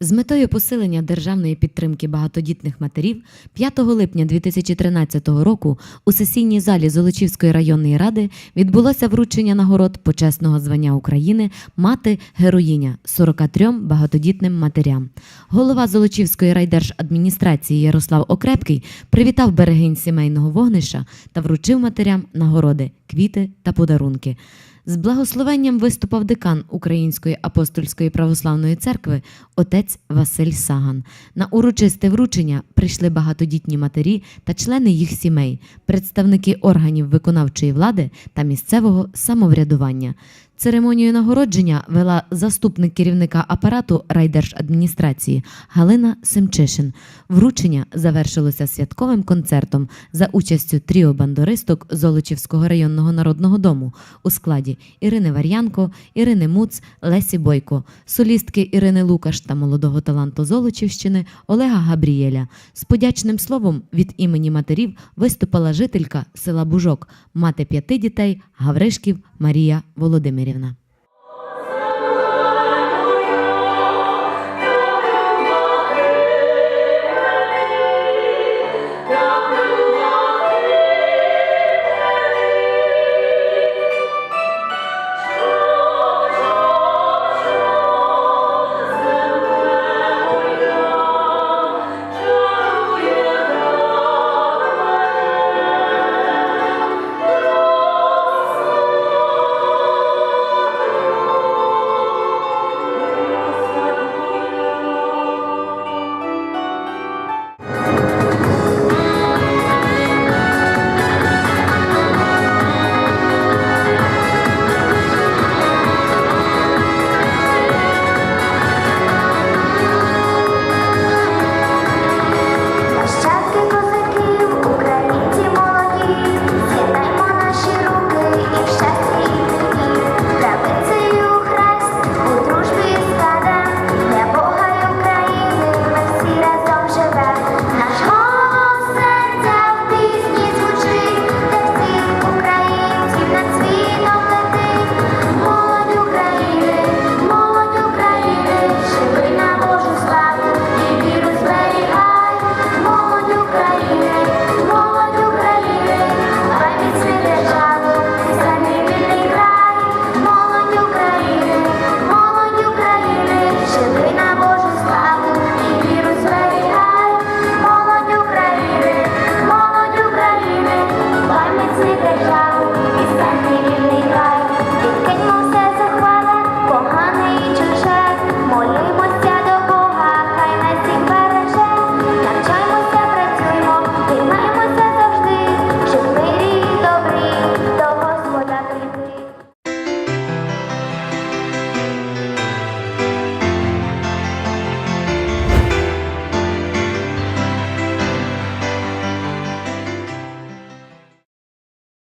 З метою посилення державної підтримки багатодітних матерів 5 липня 2013 року у сесійній залі Золочівської районної ради відбулося вручення нагород почесного звання України мати героїня 43 багатодітним матерям. Голова Золочівської райдержадміністрації Ярослав Окрепкий привітав берегинь сімейного вогнища та вручив матерям нагороди, квіти та подарунки. З благословенням виступав декан Української апостольської православної церкви отець Василь Саган. На урочисте вручення прийшли багатодітні матері та члени їх сімей, представники органів виконавчої влади та місцевого самоврядування. Церемонію нагородження вела заступник керівника апарату райдержадміністрації Галина Семчишин. Вручення завершилося святковим концертом за участю тріо бандористок Золочівського районного народного дому у складі Ірини Вар'янко, Ірини Муц, Лесі Бойко, солістки Ірини Лукаш та молодого таланту Золочівщини Олега Габрієля. З подячним словом від імені матерів виступила жителька села Бужок, мати п'яти дітей Гавришків Марія Володимирівна. Игоревна. Gracias.